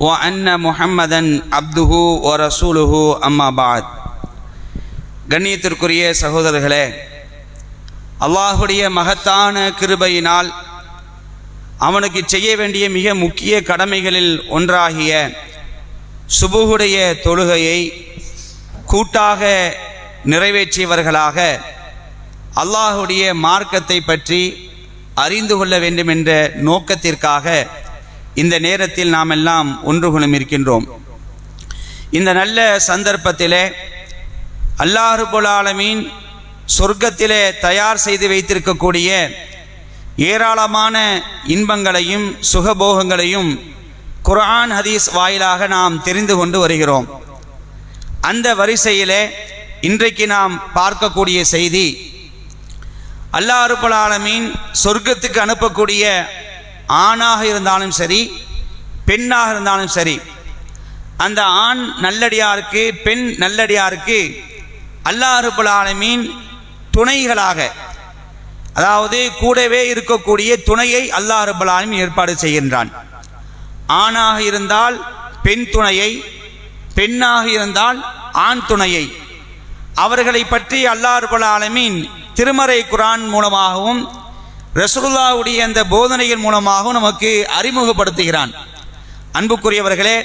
وأن محمدا عبده ورسوله أما بعد கண்ணியத்திற்குரிய சகோதரர்களே அல்லாஹுடைய மகத்தான கிருபையினால் அவனுக்கு செய்ய வேண்டிய மிக முக்கிய கடமைகளில் ஒன்றாகிய சுபுகுடைய தொழுகையை கூட்டாக நிறைவேற்றியவர்களாக அல்லாஹுடைய மார்க்கத்தை பற்றி அறிந்து கொள்ள வேண்டும் என்ற நோக்கத்திற்காக இந்த நேரத்தில் நாம் எல்லாம் ஒன்று குணம் இருக்கின்றோம். இந்த நல்ல சந்தர்ப்பத்திலே அல்லாஹுபுல் சொர்க்கத்திலே தயார் செய்து வைத்திருக்கக்கூடிய ஏராளமான இன்பங்களையும் சுகபோகங்களையும் குரான் ஹதீஸ் வாயிலாக நாம் தெரிந்து கொண்டு வருகிறோம். அந்த வரிசையிலே இன்றைக்கு நாம் பார்க்கக்கூடிய செய்தி அல்லாஹ் ரப்பல் சொர்க்கத்துக்கு அனுப்பக்கூடிய ஆணாக இருந்தாலும் சரி பெண்ணாக இருந்தாலும் சரி அந்த ஆண் நல்லடியாருக்கு பெண் நல்லடியாருக்கு அல்லாஹ் ஆலமீன் துணைகளாக அதாவது கூடவே இருக்கக்கூடிய துணையை அல்லாஹ் ஆலமீன் ஏற்பாடு செய்கின்றான். ஆணாக இருந்தால் பெண் துணையை பெண்ணாக இருந்தால் ஆண் துணையை. அவர்களை பற்றி அல்லாஹ் ஆலமீன் திருமறை குரான் மூலமாகவும் ரசகுல்லாவுடைய அந்த போதனையின் மூலமாகவும் நமக்கு அறிமுகப்படுத்துகிறான். அன்புக்குரியவர்களே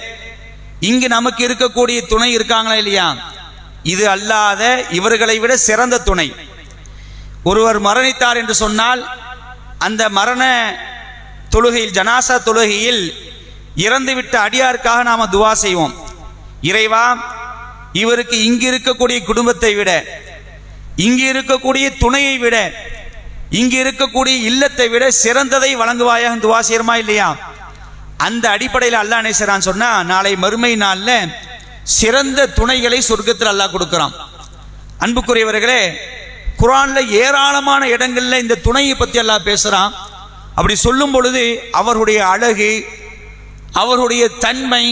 இங்கு நமக்கு இருக்கக்கூடிய துணை இருக்காங்களா இல்லையா? இது அல்லாத இவர்களை விட சிறந்த துணை. ஒருவர் மரணித்தார் என்று சொன்னால் அந்த மரண தொழுகையில் ஜனாசா தொழுகையில் இறந்துவிட்ட அடியாருக்காக நாம் துவா செய்வோம். இறைவா இவருக்கு இங்கு இருக்கக்கூடிய குடும்பத்தை விட இங்கு இருக்கக்கூடிய துணையை விட இங்கு இருக்கக்கூடிய இல்லத்தை விட சிறந்ததை வழங்குவாயாக துவா செய்யறமா இல்லையா? அந்த அடிப்படையில் அல்லாஹ் நேசரான் சொன்னா நாளை மறுமை நாளில் சிறந்த துணைகளை சொர்க்கத்தில் அல்லாஹ் கொடுக்குறான். அன்புக்குரியவர்களே குரான்ல ஏராளமான இடங்கள்ல இந்த துணையை பத்தி அல்லாஹ் பேசுறான். அப்படி சொல்லும் பொழுது அவருடைய அழகு அவருடைய தன்மை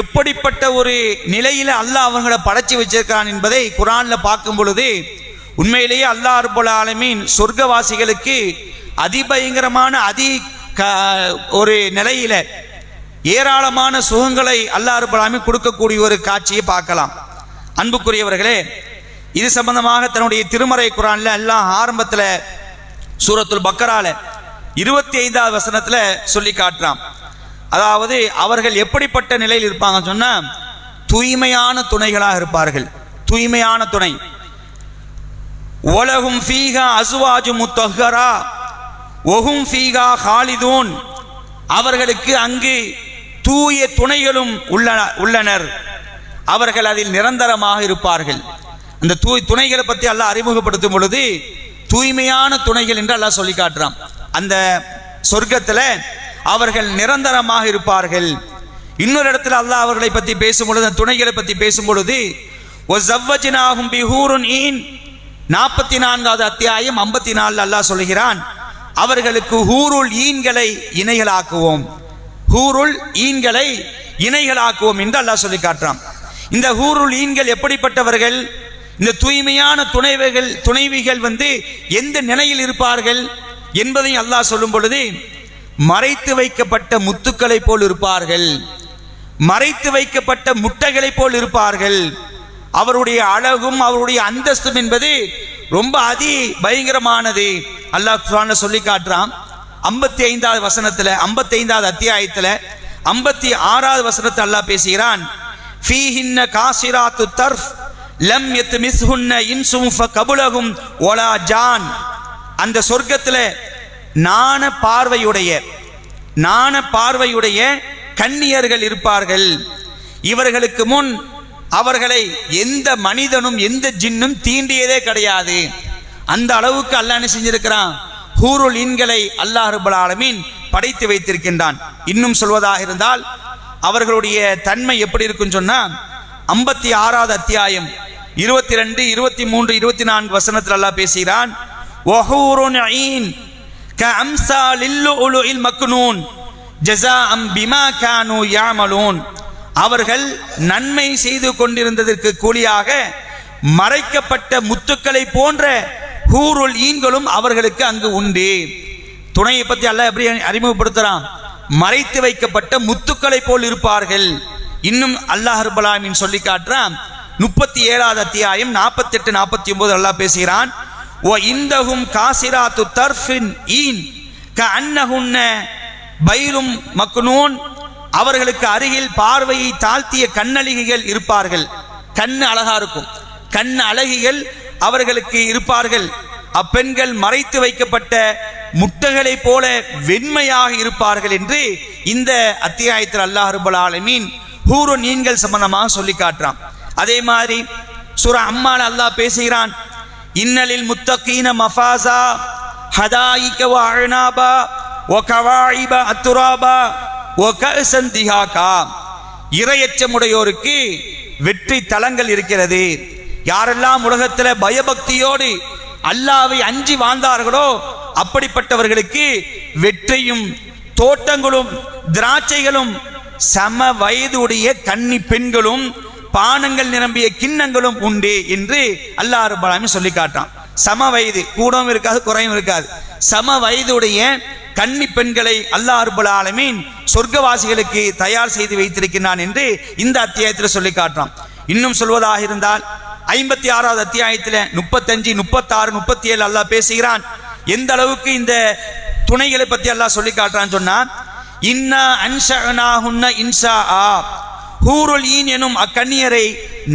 எப்படிப்பட்ட ஒரு நிலையில அல்லாஹ் அவங்களை படைச்சு வச்சிருக்கிறான் என்பதை குரான்ல பார்க்கும் பொழுது உண்மையிலேயே அல்லாஹ் அருபுல் ஆலமீன் சொர்க்கவாசிகளுக்கு அதிபயங்கரமான அதி க- ஒரு நிலையில ஏராளமான சுகங்களை அல்லாஹ் அருபுல் ஆலமீன் கொடுக்கக்கூடிய ஒரு காட்சியை பார்க்கலாம். அன்புக்குரியவர்களே இது சம்பந்தமாக தன்னுடைய திருமறை குரான்ல எல்லாம் ஆரம்பத்தில் சூரத்துல் பக்கரால இருபத்தி ஐந்தாவது வசனத்தில் சொல்லி காட்டுறான். அதாவது அவர்கள் எப்படிப்பட்ட நிலையில் இருப்பாங்க சொன்னால் தூய்மையான துணைகளாக இருப்பார்கள். தூய்மையான துணை. உலகும் ஃபீகா அசுவாஜு முத்தஹரா ஒஹும் ஃபீகா ஹாலிதூன். அவர்களுக்கு அங்கு தூய துணைகளும் உள்ளன உள்ளனர். அவர்கள் அதில் நிரந்தரமாக இருப்பார்கள். அந்த தூய் துணைகளை பற்றி அல்லாஹ் அறிமுகப்படுத்தும் பொழுது தூய்மையான துணைகள் என்று அல்லாஹ் சொல்லி காட்டுறான். அந்த சொர்க்கத்தில் அவர்கள் நிரந்தரமாக இருப்பார்கள். இன்னொரு இடத்துல அல்லாஹ் அவர்களை பற்றி பேசும் பொழுது அந்த துணைகளை பற்றி பேசும் பொழுது ஜவ்வஜினாகும் பிஹூருன் ஈன். நாற்பத்தி நான்காவது அத்தியாயம் ஐம்பத்தி நாலு அல்லாஹ் சொல்கிறான் அவர்களுக்கு ஹூருள் ஈன்களை இணைகளாக்குவோம். ஹூருள் ஈன்களை இணைகளாக்குவோம் என்று அல்லாஹ் சொல்லி காட்டுறான். இந்த ஹூருள் ஈன்கள் எப்படிப்பட்டவர்கள்? இந்த தூய்மையான துணைவிகள் துணைவிகள் வந்து எந்த நிலையில் இருப்பார்கள் என்பதை அல்லாஹ் சொல்லும் பொழுது மறைத்து வைக்கப்பட்ட முத்துக்களை போல் இருப்பார்கள். மறைத்து வைக்கப்பட்ட முட்டைகளை போல் இருப்பார்கள். அவருடைய அழகும் அவருடைய அந்தஸ்தும் என்பது ரொம்ப அதி பயங்கரமானது. அல்லாஹ் சொல்லி காட்டுறான். ஐம்பத்தி ஐந்தாவது வசனத்தில் ஐம்பத்தி ஐந்தாவது அத்தியாயத்தில் ஐம்பத்தி ஆறாவது வசனத்தை அல்லாஹ் பேசுகிறான். ஃபீஹின்ன காசிராத்து தர்ஃப் லம் யத்மிஸ்ஹுன்ன இன்சும் கபுலகும் ஒலா ஜான். அந்த சொர்க்கத்தில் நாண பார்வையுடைய நாண பார்வையுடைய கன்னியர்கள் இருப்பார்கள். இவர்களுக்கு முன் அவர்களை எந்த மனிதனும் எந்த ஜின்னும் தீண்டியதே கிடையாது. அந்த அளவுக்கு அல்லாஹ் என்ன செஞ்சிருக்கிறான்? ஹூருல் இன்களை அல்லாஹ் ரபுல் ஆலமீன் படைத்து வைத்திருக்கின்றான். இன்னும் சொல்வதாக இருந்தால் அவர்களுடைய தன்மை எப்படி இருக்குன்னு சொன்னா ஐம்பத்தி ஆறாவது அத்தியாயம் இருபத்தி ரெண்டு இருபத்தி மூன்று இருபத்தி நான்கு வசனத்தில் அல்லாஹ் பேசுகிறான் மக்னூன் ஜசா அம் பிமா கானு யாமலூன். அவர்கள் நன்மை செய்து கொண்டிருந்ததற்கு கூலியாக மறைக்கப்பட்ட முத்துக்களை போன்ற ஹூருள் ஈன்களும் அவர்களுக்கு அங்கு உண்டு. துணையை பற்றி அல்லாஹ் எப்படி அறிமுகப்படுத்துகிறான் மறைத்து வைக்கப்பட்ட முத்துக்களை போல் இருப்பார்கள். இன்னும் அல்லாஹ் ரபுல்லாமின் சொல்லி காட்டுறான். முப்பத்தி ஏழாவது அத்தியாயம் நாற்பத்தி எட்டு நாற்பத்தி ஒன்பது அல்லாஹ் பேசுகிறான். ஓ இந்தகும் காசிராத்து தர்ஃபின் ஈன் க அன்னகுன்ன பைரும் மக்னூன் அவர்களுக்கு அருகில் பார்வையை தாழ்த்திய கண்ணழகிகள் இருப்பார்கள். கண்ணு அழகா இருக்கும். கண் அழகிகள் அவர்களுக்கு இருப்பார்கள். அப்பெண்கள் மறைத்து வைக்கப்பட்ட முட்டைகளைப் போல வெண்மையாக இருப்பார்கள் என்று இந்த அத்தியாயத்தில் அல்லாஹ் ரபுல் ஆலமீன் ஹூரு நீன்கள் சம்பந்தமாக சொல்லி காட்டுறான். அதே மாதிரி சுர அம்மாள் அல்லாஹ் பேசுகிறான் இன்னலில் முத்தகீன மஃபாசா ஹதாயிக வ ஒ கவாயிபா அத்துராபா இரையச்சமுடையோருக்கு வெற்றி தலங்கள் இருக்கிறது. யாரெல்லாம் உலகத்தில் பயபக்தியோடு அல்லாவை அஞ்சி வாழ்ந்தார்களோ அப்படிப்பட்டவர்களுக்கு வெற்றியும் தோட்டங்களும் திராட்சைகளும் சம வயதுடைய கன்னி பெண்களும் பானங்கள் நிரம்பிய கிண்ணங்களும் உண்டு என்று அல்லாஹ் ரபாலாமி சொல்லி காட்டான். சம வயது கூடவும் இருக்காது குறையும் இருக்காது. சம வயதுடைய கன்னி பெண்களை அல்லாஹ் ரபுல் ஆலமீன் சொர்க்கவாசிகளுக்கு தயார் செய்து வைத்திருக்கிறான் என்று இந்த அத்தியாயத்தில் சொல்லி காட்டுறான். இன்னும் சொல்வதாக இருந்தால் ஐம்பத்தி ஆறாவது அத்தியாயத்தில் முப்பத்தஞ்சு முப்பத்தாறு முப்பத்தி ஏழு அல்லாஹ் பேசுகிறான். எந்த அளவுக்கு இந்த துணைகளை பத்தி அல்லாஹ் சொல்லி காட்டுறான்னு சொன்னா இன்னா அன்ஷனாஹுன்ன இன்ஷா ஆ ஹூருல் ஈன் எனும் அக்கன்னியரை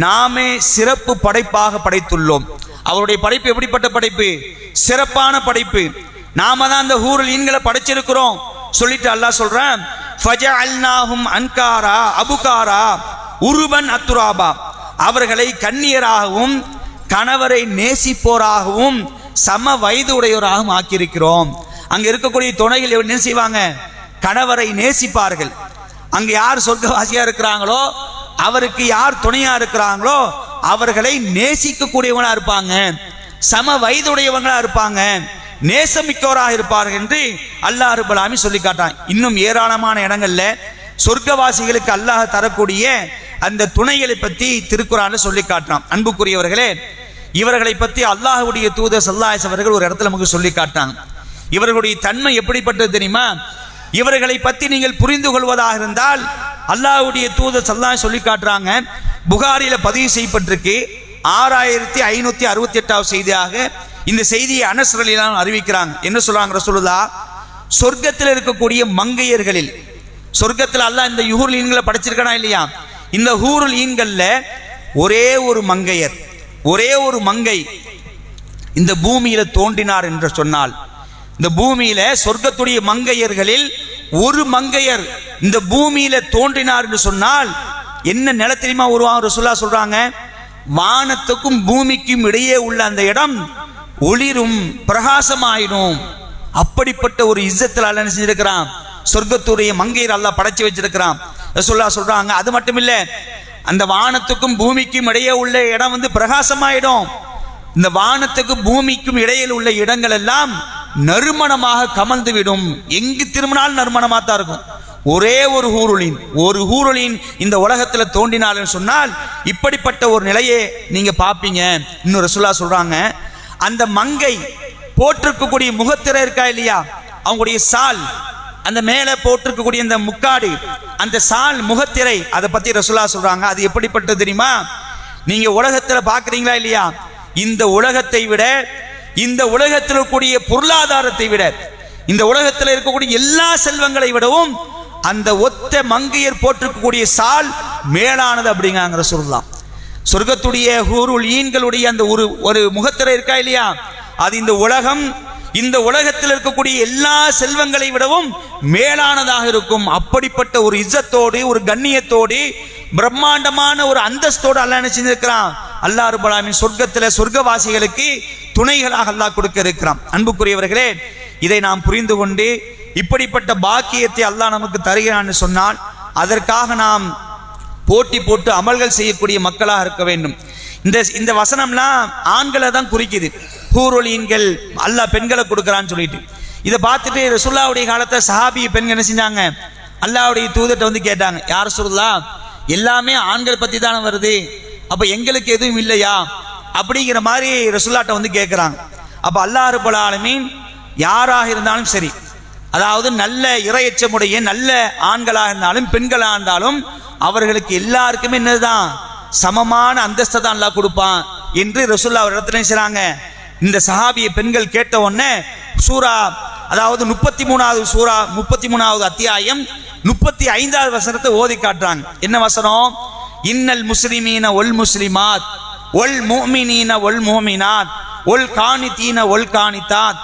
நாமே சிறப்பு படைப்பாக படைத்துள்ளோம். அவருடைய படைப்பு எப்படிப்பட்ட படைப்பு? சிறப்பான படைப்பு. நாம தான் அந்த ஊரில் ஈன்களை படைச்சிருக்கிறோம். சொல்லிட்டு அல்லாஹ் சொல்றேன் அன்காரா அபுகாரா உருபன் அத்துராபா. அவர்களை கண்ணியராகவும் கணவரை நேசிப்போராகவும் சம வயது உடையோராகவும் ஆக்கியிருக்கிறோம். அங்க இருக்கக்கூடிய துணைகள் என்ன செய்வாங்க? கணவரை நேசிப்பார்கள். அங்க யார் சொர்க்கவாசியா இருக்கிறாங்களோ அவருக்கு யார் துணையா இருக்கிறாங்களோ அவர்களை நேசிக்க கூடியவங்களா இருப்பாங்க. சம வயதுடையவங்களா இருப்பாங்க. நேசமிக்கோராக இருப்பார்கள் என்று அல்லாஹ் ரபுல்லாமி சொல்லி காட்டான் இன்னும் ஏராளமான இடங்கள்ல சொர்க்கவாசிகளுக்கு அல்லாஹ் தரக்கூடிய அந்த துணைகளை பத்தி திருக்குறான் சொல்லி காட்டுறான். அன்புக்குரியவர்களே இவர்களை பத்தி அல்லாஹ்வுடைய தூதர் சல்லாஸ் அவர்கள் ஒரு இடத்துல நமக்கு சொல்லி காட்டாங்க இவர்களுடைய தன்மை எப்படிப்பட்டது தெரியுமா? இவர்களை பத்தி நீங்கள் புரிந்து கொள்வதாக இருந்தால் அல்லாஹுடைய தூதர் சல்லாஹ் சொல்லி காட்டுறாங்க. புகாரில பதிவு செய்யப்பட்டிருக்கு. ஆறாயிரத்தி ஐநூத்தி அறுபத்தி எட்டாவது செய்தியாக இந்த செய்தியை அனசரலாம் அறிவிக்கிறாங்க. என்ன சொல்றாங்க சொல்லுதா சொர்க்கத்தில் இருக்கக்கூடிய மங்கையர்களில் சொர்க்கத்தில் அல்ல இந்த யூருள் ஈன்களை படைச்சிருக்கனா இல்லையா? இந்த ஹூருள் ஈன்கள்ல ஒரே ஒரு மங்கையர் ஒரே ஒரு மங்கை இந்த பூமியில தோன்றினார் என்று சொன்னால் இந்த பூமியில சொர்க்கத்துடைய மங்கையர்களில் ஒரு மங்கையர் இந்த பூமியில தோன்றினார் என்று சொன்னால் என்ன நில தெரியுமா உருவாங்க ரசூல்லா சொல்றாங்க? வானத்துக்கும் பூமிக்கும் இடையே உள்ள அந்த இடம் ஒளிரும் பிரகாசமாயிடும் அப்படிப்பட்ட ஒரு இஸ்ஸத்தில் அல்ல என்ன செஞ்சிருக்கிறான்? சொர்க்கத்துடைய மங்கையர் அல்லாஹ் படைச்சு வச்சிருக்கிறான். ரசூல்லா சொல்றாங்க அது மட்டும் இல்ல அந்த வானத்துக்கும் பூமிக்கும் இடையே உள்ள இடம் வந்து பிரகாசமாயிடும். இந்த வானத்துக்கும் பூமிக்கும் இடையில் உள்ள இடங்கள் எல்லாம் நறுமணமாக கமழ்ந்து விடும். எங்கு திரும்பினாலும் நறுமணமாக தான் இருக்கும். ஒரே ஒரு ஊருளின் ஒரு ஊருளின் இந்த உலகத்துல தோண்டினாலும் சொன்னால் இப்படிப்பட்ட ஒரு நிலையை நீங்க பார்ப்பீங்க. இன்னொரு ரசுல்லா சொல்றாங்க அந்த மங்கை போட்டிருக்கக்கூடிய முகத்திரை இருக்கா இல்லையா? அவங்களுடைய சால் அந்த மேலே போட்டிருக்கக்கூடிய அந்த முக்காடு அந்த சால் முகத்திரை அதை பத்தி ரசுல்லா சொல்றாங்க. அது எப்படிப்பட்டது தெரியுமா? நீங்க உலகத்துல பாக்குறீங்களா இல்லையா? இந்த உலகத்தை விட இந்த உலகத்தில் இருக்கக்கூடிய பொருளாதாரத்தை விட இந்த உலகத்தில் இருக்கக்கூடிய எல்லா செல்வங்களை விடவும் அந்த ஒத்த மங்கையர் போட்டிருக்கக்கூடிய சால் மேலானது அப்படிங்கிறாங்க சொல்லலாம் சொர்க்கத்துடைய ஹூருல் ஈன்களுடைய அந்த ஒரு ஒரு முகத்திரை இருக்கா இல்லையா? அது இந்த உலகம் இந்த உலகத்தில் இருக்கக்கூடிய எல்லா செல்வங்களை விடவும் மேலானதாக இருக்கும். அப்படிப்பட்ட ஒரு இஜத்தோடு ஒரு கண்ணியத்தோடு பிரம்மாண்டமான ஒரு அந்தஸ்தோடு அல்லாஹ் என்ன செஞ்சிருக்கிறான்? அல்லாஹ் ரபுல்லாமின் சொர்க்கத்தில் சொர்க்கவாசிகளுக்கு துணைகளாக அல்லாஹ் கொடுக்க இருக்கிறான். அன்புக்குரியவர்களே இதை நாம் புரிந்து கொண்டு இப்படிப்பட்ட பாக்கியத்தை அல்லாஹ் நமக்கு தருகிறான்னு சொன்னால் அதற்காக நாம் போட்டி போட்டு அமல்கள் செய்யக்கூடிய மக்களாக இருக்க வேண்டும். இந்த இந்த வசனம்லாம் ஆண்களை தான் குறிக்குது. ஹூரொலியன்கள் அல்லாஹ் பெண்களை கொடுக்குறான்னு சொல்லிட்டு. இதை பார்த்துட்டு ரசுல்லாவுடைய காலத்தை சஹாபி பெண்கள் என்ன செஞ்சாங்க? அல்லாவுடைய தூதர்கிட்ட வந்து கேட்டாங்க யார் சொல்லா எல்லாமே ஆண்கள் பற்றி தானே வருது. அப்போ எங்களுக்கு எதுவும் இல்லையா? அப்படிங்கிற மாதிரி ரசுல்லாட்ட வந்து கேட்குறாங்க அப்போ அல்லாஹ் ரபுல் யாராக இருந்தாலும் சரி அதாவது நல்ல இரையச்சமுடைய நல்ல ஆண்களாக இருந்தாலும் பெண்களாக இருந்தாலும் அவர்களுக்கு எல்லாருக்குமே என்னதுதான்? சமமான அந்தஸ்தை தான் அல்லாஹ் கொடுப்பான் என்று ரசூல்லா அவர் இடத்துல செய்றாங்க இந்த சஹாபிய பெண்கள் கேட்ட உடனே சூரா அதாவது முப்பத்தி மூணாவது சூரா முப்பத்தி மூணாவது அத்தியாயம் முப்பத்தி ஐந்தாவது வசனத்தை ஓதி காட்டுறாங்க. என்ன வசனம்? இன்னல் முஸ்லிமீன ஒல் முஸ்லிமாத் ஒல் மோமினீன ஒல் மோமினாத் ஒல் காணித்தீன ஒல் காணித்தாத்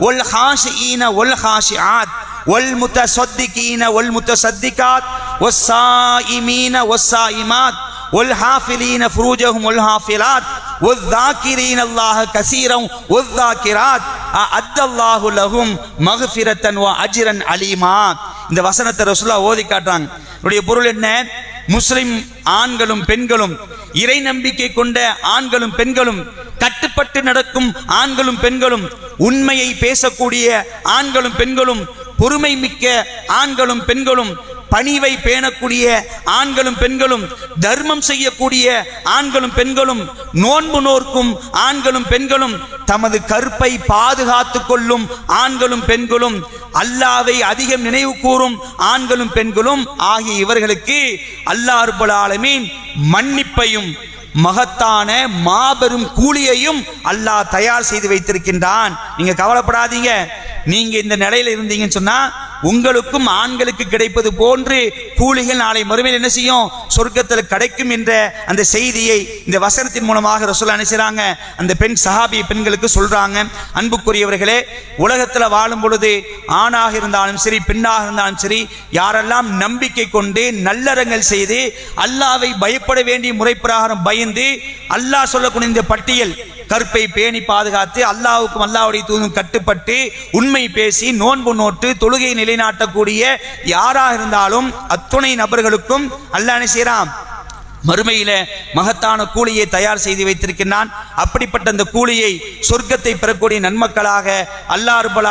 والصادقين والصادقات والصابرين والصابرات والخاشعين والخاشعات والمتصدقين والمتصدقات والصائمين والصائمات والحافلين فروجهم والحافلات والذاكرين الله كثيرا والذاكرات أعد الله لهم مغفرة وأجرا عليما இந்த வசனத்தை ரசூலா ஓதி காட்டுறாங்க இதனுடைய பொருள் என்ன முஸ்லிம் ஆண்களும் பெண்களும் இறை நம்பிக்கை கொண்ட ஆண்களும் பெண்களும் கட்டுப்பட்டு நடக்கும் ஆண்களும் பெண்களும் உண்மையை பேசக்கூடிய ஆண்களும் பெண்களும் பொறுமை மிக்க ஆண்களும் பெண்களும் பணிவை பேணக்கூடிய ஆண்களும் பெண்களும் தர்மம் செய்யக்கூடிய ஆண்களும் பெண்களும் நோன்பு நோர்க்கும் ஆண்களும் பெண்களும் தமது கற்பை பாதுகாத்து கொள்ளும் ஆண்களும் பெண்களும் அல்லாவை அதிகம் நினைவு கூறும் ஆண்களும் பெண்களும் ஆகிய இவர்களுக்கு அல்லாஹ் ஆலமீன் மன்னிப்பையும் மகத்தான மாபெரும் கூலியையும் அல்லாஹ் தயார் செய்து வைத்திருக்கின்றான். நீங்க கவலைப்படாதீங்க. நீங்க இந்த நிலையில இருந்தீங்கன்னு சொன்னா உங்களுக்கும் ஆண்களுக்கு கிடைப்பது போன்று கூலிகள் நாளை மறுமையில் என்ன செய்யும்? சொர்க்கத்தில் கிடைக்கும் என்ற அந்த செய்தியை இந்த வசனத்தின் மூலமாக ரசூல் அனுப்பிச்சாங்க அந்த பெண் சஹாபி பெண்களுக்கு சொல்றாங்க. அன்புக்குரியவர்களே உலகத்தில் வாழும் பொழுது ஆணாக இருந்தாலும் சரி பெண்ணாக இருந்தாலும் சரி யாரெல்லாம் நம்பிக்கை கொண்டு நல்லறங்கள் செய்து அல்லாவை பயப்பட வேண்டிய முறைப்பிரகாரம் பயந்து அல்லாஹ் சொல்லக்கூடிய இந்த பட்டியல் கற்பை பேணி பாதுகாத்து அல்லாவுக்கும் அல்லாவுடைய தூதும் கட்டுப்பட்டு உண்மை பேசி நோன்பு நோட்டு தொழுகையை நிலைநாட்டக்கூடிய யாராக இருந்தாலும் அத்துணை நபர்களுக்கும் அல்லாஹ் என்ன மறுமையில மகத்தான கூலியை தயார் செய்து வைத்திருக்கின்றான். அப்படிப்பட்ட அந்த கூலியை சொர்க்கத்தை பெறக்கூடிய நன்மக்களாக அல்லாஹ் ரப்பல்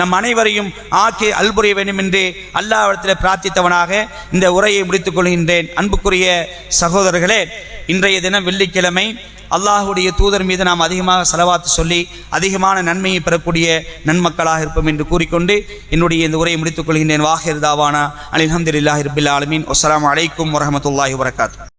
நம் அனைவரையும் ஆக்கி அல்புரிய வேண்டும் என்று அல்லாவிடத்தில் பிரார்த்தித்தவனாக இந்த உரையை முடித்துக் கொள்கின்றேன். அன்புக்குரிய சகோதரர்களே இன்றைய தினம் வெள்ளிக்கிழமை அல்லாஹுடைய தூதர் மீது நாம் அதிகமாக செலவாத்து சொல்லி அதிகமான நன்மையை பெறக்கூடிய நன்மக்களாக இருப்போம் என்று கூறிக்கொண்டு என்னுடைய இந்த உரையை முடித்துக் கொள்கின்றேன். வாஹிர் தாவானா. அலிஹம்துலில்லாஹி ரபில் ஆலமீன். அலைக்கும் வரமத்துல்லாஹி வரகாத்து